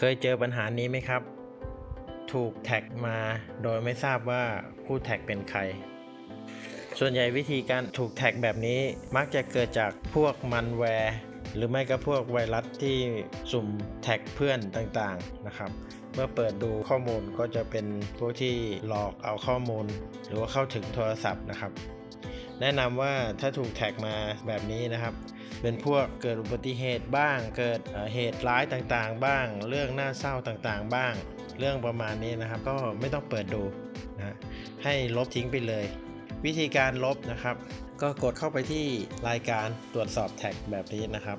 เคยเจอปัญหานี้ไหมครับ ถูกแท็กมาโดยไม่ทราบว่าผู้แท็กเป็นใคร ส่วนใหญ่วิธีการถูกแท็กแบบนี้มักจะเกิดจากพวกมันแวร์หรือไม่ก็พวกไวรัสที่สุ่มแท็กเพื่อนต่างๆนะครับ เมื่อเปิดดูข้อมูลก็จะเป็นพวกที่หลอกเอาข้อมูล หรือว่าเข้าถึงโทรศัพท์นะครับ แนะนำว่าถ้าถูกแท็กมาแบบนี้นะครับ เป็นพวกเกิดอุบัติเหตุบ้าง เกิดเอ่อเหตุร้ายต่างๆ บ้าง เรื่องน่าเศร้าต่างๆ บ้าง เรื่องประมาณนี้นะครับ ก็ไม่ต้องเปิดดูนะให้ลบทิ้งไปเลย วิธีการลบนะครับ ก็กดเข้าไปที่รายการตรวจสอบแท็กแบบนี้นะครับ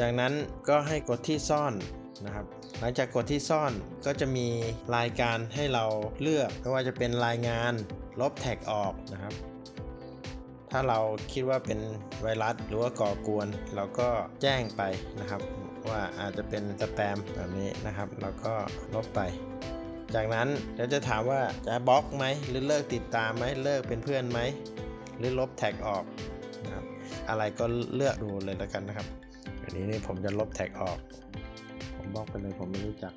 จากนั้นก็ให้กดที่ซ่อนนะครับหลังจากกดที่ซ่อนก็จะมีรายการให้เราเลือกไม่ว่าจะเป็นรายงานลบแท็กออกนะครับ ถ้าเราคิดว่าเป็นไวรัสหรือว่าก่อกวน เราก็แจ้งไปนะครับ ว่าอาจจะเป็นสแปมแบบนี้นะครับ เราก็ลบไปจากนั้นเดี๋ยวจะถามว่าจะบล็อกไหมหรือเลิกติดตามไหมเลิกเป็นเพื่อนไหมหรือลบแท็กออกนะครับอะไรก็เลือกดูเลยแล้วกันนะครับอันนี้นี่ผมจะลบแท็กออก ผมบล็อกไปเลยผมไม่รู้จัก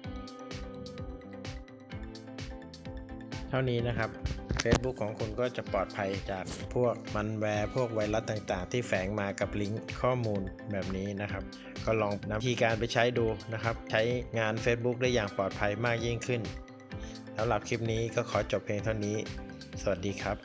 เท่านี้นะครับ Facebook ของคุณก็จะปลอดภัยจากพวกมันแวร์พวกไวรัสต่างๆ ที่แฝงมากับลิงก์ข้อมูลแบบนี้นะครับ ก็ลองนำวิธีการไปใช้ดูนะครับ ใช้งาน Facebook ได้อย่างปลอดภัยมากยิ่งขึ้นสำหรับคลิปนี้ก็ขอจบเพียงเท่านี้ สวัสดีครับ